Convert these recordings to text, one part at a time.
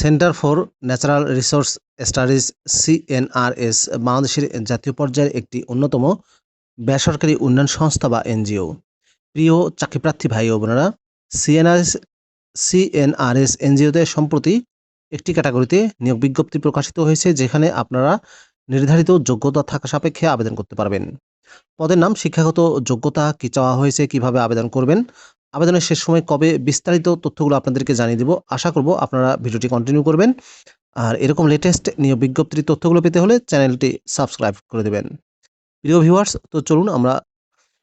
Center for natural resource studies, CNRS, বাংলাদেশের জাতীয় পর্যায়ের একটি অন্যতম বেসরকারি উন্নয়ন সংস্থা বা এনজিও। প্রিয় চাকরিপ্রার্থী ভাই ও বোনেরা, সিএনআরএস সিএনআরএস এনজিওতে সম্প্রতি একটি ক্যাটাগরিতে নিয়োগ বিজ্ঞপ্তি প্রকাশিত হয়েছে, যেখানে আপনারা নির্ধারিত যোগ্যতা থাকা সাপেক্ষে আবেদন করতে পারবেন। পদের নাম, শিক্ষাগত যোগ্যতা কি চাওয়া হয়েছে, কীভাবে আবেদন করবেন আবেদনের শেষ সময় কবে বিস্তারিত তথ্যগুলো আপনাদেরকে জানিয়ে দেবো, আশা করব আপনারা ভিডিওটি কন্টিনিউ করবেন। আর এরকম লেটেস্ট নিয়োগ বিজ্ঞপ্তির তথ্যগুলো পেতে হলে চ্যানেলটি সাবস্ক্রাইব করে দেবেন। প্রিয় ভিউয়ার্স তো চলুন আমরা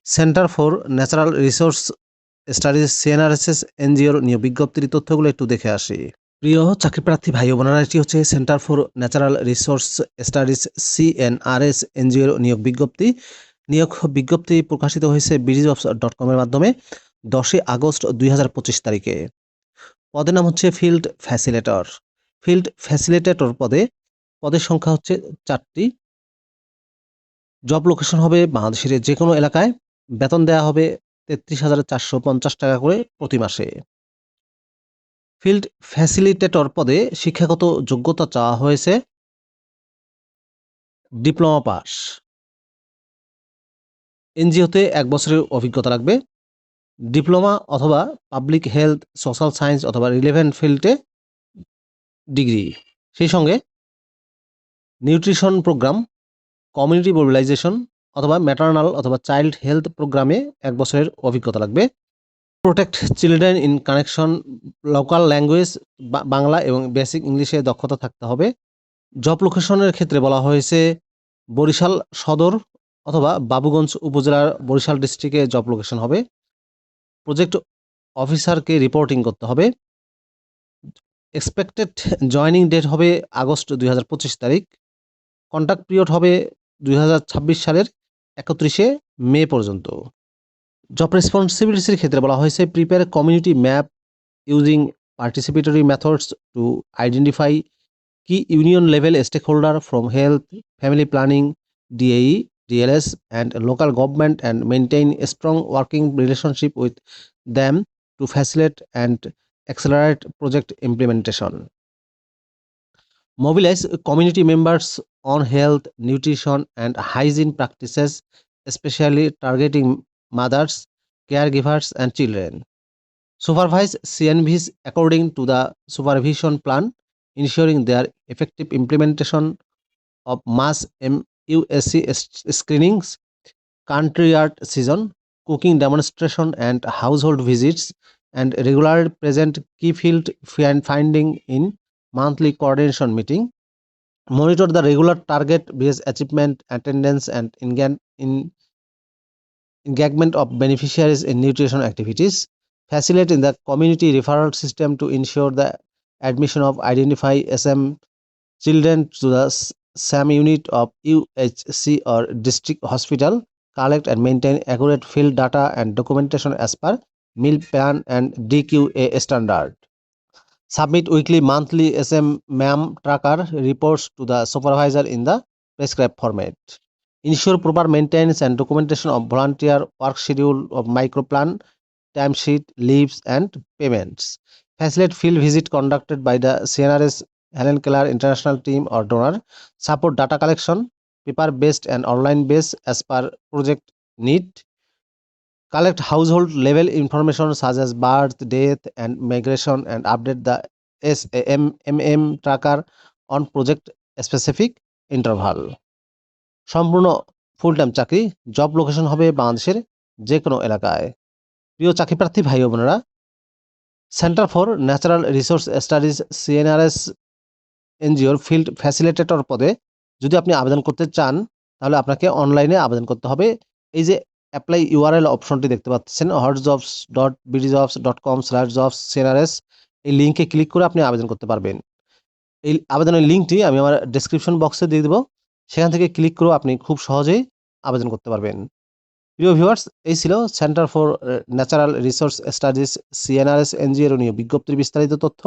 center for natural resource studies CNRSS এনজিওর নিয়োগ বিজ্ঞপ্তির তথ্যগুলো একটু দেখে আসি। প্রিয় চাকরিপ্রার্থী ভাই বোনেরা, এটি হচ্ছে center for natural resource studies CNRS এনজিওর নিয়োগ বিজ্ঞপ্তি। নিয়োগ বিজ্ঞপ্তি প্রকাশিত হয়েছে বিডিজবস ডট কমের মাধ্যমে। দশই আগস্ট দুই হাজার পঁচিশ তারিখে। পদের নাম হচ্ছে ফিল্ড ফ্যাসিলেটর ফিল্ড ফ্যাসিলিটেটর পদে, পদের সংখ্যা হচ্ছে চারটি। জব লোকেশন হবে বাংলাদেশের যে কোনো এলাকায়। বেতন দেওয়া হবে তেত্রিশ হাজার চারশো পঞ্চাশ টাকা করে প্রতি মাসে। ফিল্ড ফ্যাসিলিটেটর পদে শিক্ষাগত যোগ্যতা চাওয়া হয়েছে। ডিপ্লোমা পাস এনজিওতে এক বছরের অভিজ্ঞতা লাগবে। ডিপ্লোমা অথবা পাবলিক হেলথ, সোশ্যাল সায়েন্স অথবা রিলেভেন্ট ফিল্ডে ডিগ্রি। সেই সঙ্গে নিউট্রিশন প্রোগ্রাম, কমিউনিটি মোবিলাইজেশন অথবা ম্যাটার্নাল অথবা চাইল্ড হেলথ প্রোগ্রামে এক বছরের অভিজ্ঞতা লাগবে। Protect children in connection, local language Bangla এবং বেসিক ইংলিশে দক্ষতা থাকতে হবে। জব লোকেশনের ক্ষেত্রে বলা হয়েছে, বরিশাল সদর অথবা বাবুগঞ্জ উপজেলার বরিশাল ডিস্ট্রিক্টে জব লোকেশন হবে। প্রজেক্ট অফিসারকে রিপোর্টিং করতে হবে। এক্সপেক্টেড জয়নিং ডেট হবে আগস্ট দুই হাজার পঁচিশ তারিখ। কন্ট্যাক্ট পিরিয়ড হবে দুই হাজার ছাব্বিশ সালের একত্রিশে মে পর্যন্ত। জব রেসপন্সিবিলিটিসের ক্ষেত্রে বলা হয়েছে prepare community map using participatory methods to identify key union level stakeholder from health family planning DAE DLS and local government and maintain a strong working relationship with them to facilitate and accelerate project implementation. Mobilize community members on health, nutrition, and hygiene practices, especially targeting mothers, caregivers, and children. Supervise CNVs according to the supervision plan, ensuring their effective implementation of mass USC screenings, country art season, cooking demonstration and household visits, and regularly present key field finding in monthly coordination meeting. Monitor the regular target based achievement, attendance, and enga- engagement of beneficiaries in nutrition activities. Facilitate the community referral system to ensure the admission of identify SM children to the SAM unit of UHC or district hospital, collect and maintain accurate field data and documentation as per meal plan and DQA standard. Submit weekly, monthly SM MAM tracker reports to the supervisor in the prescribed format. Ensure proper maintenance and documentation of volunteer work schedule of microplan, timesheet, leaves, and payments. Facilitate field visit conducted by the CNRS Helen Keller international team or donor support data collection paper based and online base as per project need collect household level information such as birth death and migration and update the S M M M tracker on project specific interval সম্পূর্ণ full time চাকরি job location হবে বাংলাদেশের যে কোনো এলাকায় প্রিয় চাকরিপ্রার্থী ভাই বোনেরা center for natural resource studies CNRS এনজিওর ফিল্ড ফ্যাসিলিটেটর পদে যদি আপনি আবেদন করতে চান, তাহলে আপনাকে অনলাইনে আবেদন করতে হবে। এই যে অ্যাপ্লাই ইউআরএল অপশনটি দেখতে পাচ্ছেন hot jobs dot BD jobs dot com slash jobs CNRS এই লিঙ্কে ক্লিক করে আপনি আবেদন করতে পারবেন। এই আবেদনের লিঙ্কটি আমি আমার ডেসক্রিপশন বক্সে দিয়ে দেবো। সেখান থেকে ক্লিক করেও আপনি খুব সহজেই আবেদন করতে পারবেন। প্রিয় ভিউয়ার্স এই ছিল center for natural resource studies CNRS এনজিওর নিয়ে বিজ্ঞপ্তির বিস্তারিত তথ্য।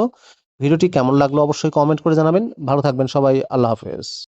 ভিডিওটি কেমন লাগল অবশ্যই কমেন্ট করে জানাবেন। ভালো থাকবেন সবাই আল্লাহ হাফেজ।